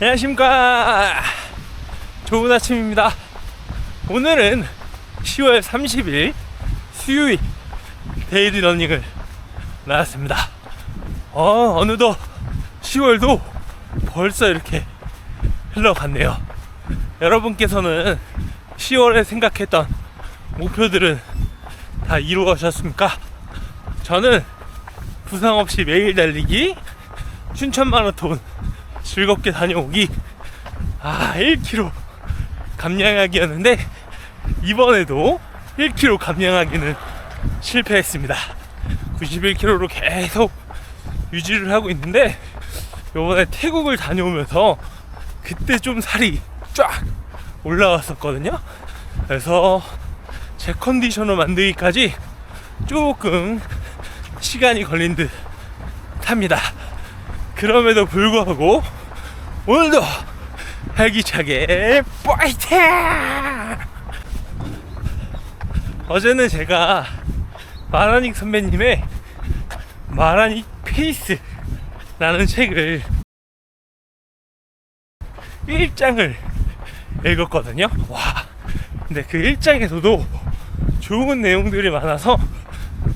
안녕하십니까. 좋은 아침입니다. 오늘은 10월 30일 수요일 데이리 러닝을 나왔습니다. 어 어느덧 10월도 벌써 이렇게 흘러갔네요. 여러분께서는 10월에 생각했던 목표들은 다 이루어졌습니까? 저는 부상 없이 매일 달리기 춘천 마라톤 즐겁게 다녀오기. 아 1km 감량하기였는데 이번에도 1km 감량하기는 실패했습니다. 91km로 계속 유지를 하고 있는데 요번에 태국을 다녀오면서 그때 좀 살이 쫙 올라왔었거든요. 그래서 제 컨디션을 만들기까지 조금 시간이 걸린 듯 합니다. 그럼에도 불구하고 오늘도 활기차게 파이팅! 어제는 제가 마라닉 선배님의 마라닉 페이스라는 책을 1장을 읽었거든요. 와, 근데 그 1장에서도 좋은 내용들이 많아서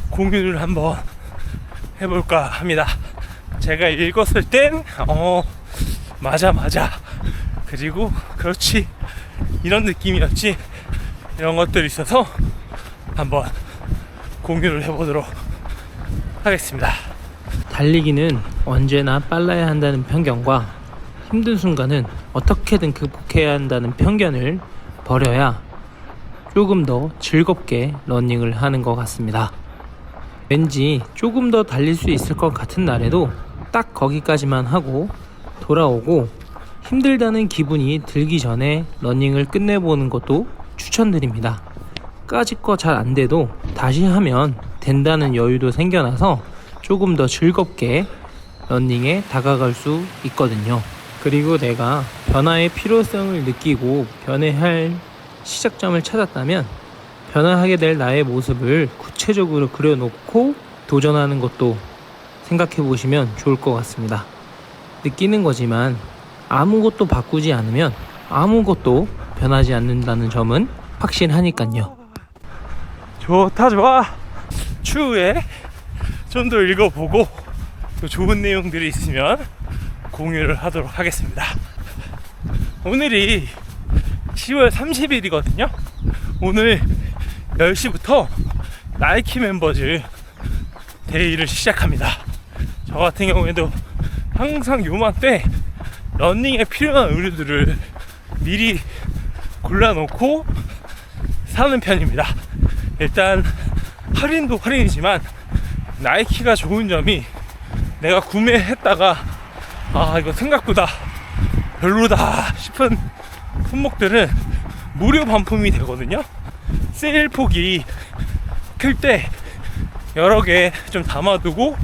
공유를 한번 해볼까 합니다. 제가 읽었을 땐, 어, 맞아, 맞아. 그리고, 그렇지. 이런 느낌이었지. 이런 것들이 있어서 한번 공유를 해보도록 하겠습니다. 달리기는 언제나 빨라야 한다는 편견과 힘든 순간은 어떻게든 극복해야 한다는 편견을 버려야 조금 더 즐겁게 러닝을 하는 것 같습니다. 왠지 조금 더 달릴 수 있을 것 같은 날에도 딱 거기까지만 하고 돌아오고 힘들다는 기분이 들기 전에 러닝을 끝내보는 것도 추천드립니다. 까짓거 잘 안 돼도 다시 하면 된다는 여유도 생겨나서 조금 더 즐겁게 런닝에 다가갈 수 있거든요. 그리고 내가 변화의 필요성을 느끼고 변해할 시작점을 찾았다면 변화하게 될 나의 모습을 구체적으로 그려놓고 도전하는 것도 생각해 보시면 좋을 것 같습니다. 느끼는 거지만 아무것도 바꾸지 않으면 아무것도 변하지 않는다는 점은 확실하니까요. 좋다, 좋아. 추후에 좀 더 읽어보고 또 좋은 내용들이 있으면 공유를 하도록 하겠습니다. 오늘이 10월 30일이거든요. 오늘 10시부터 나이키 멤버즈 데이를 시작합니다. 저 같은 경우에도 항상 요맘때 런닝에 필요한 의류들을 미리 골라놓고 사는 편입니다. 일단 할인도 할인이지만 나이키가 좋은 점이 내가 구매했다가 아 이거 생각보다 별로다 싶은 품목들은 무료 반품이 되거든요. 세일 폭이 클 때 여러 개 좀 담아두고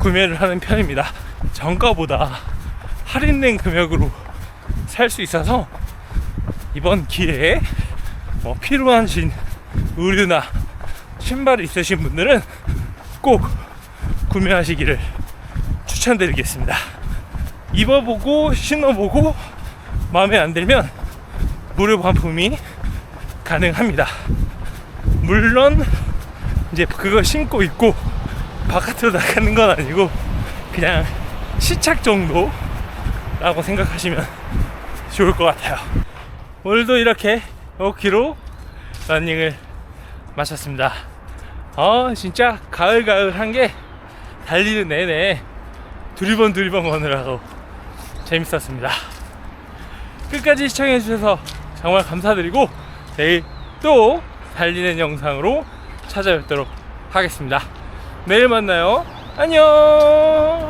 구매를 하는 편입니다. 정가보다 할인된 금액으로 살 수 있어서 이번 기회에 뭐 필요하신 의류나 신발이 있으신 분들은 꼭 구매하시기를 추천드리겠습니다. 입어보고 신어보고 마음에 안 들면 무료 반품이 가능합니다. 물론 이제 그거 신고 있고 바깥으로 나가는 건 아니고 그냥 시착 정도라고 생각하시면 좋을 것 같아요. 오늘도 이렇게 5km 러닝을 마쳤습니다. 아 진짜 가을가을한 게 달리는 내내 두리번 두리번 거느라고 재밌었습니다. 끝까지 시청해주셔서 정말 감사드리고 내일 또 달리는 영상으로 찾아뵙도록 하겠습니다. 내일 만나요. 안녕!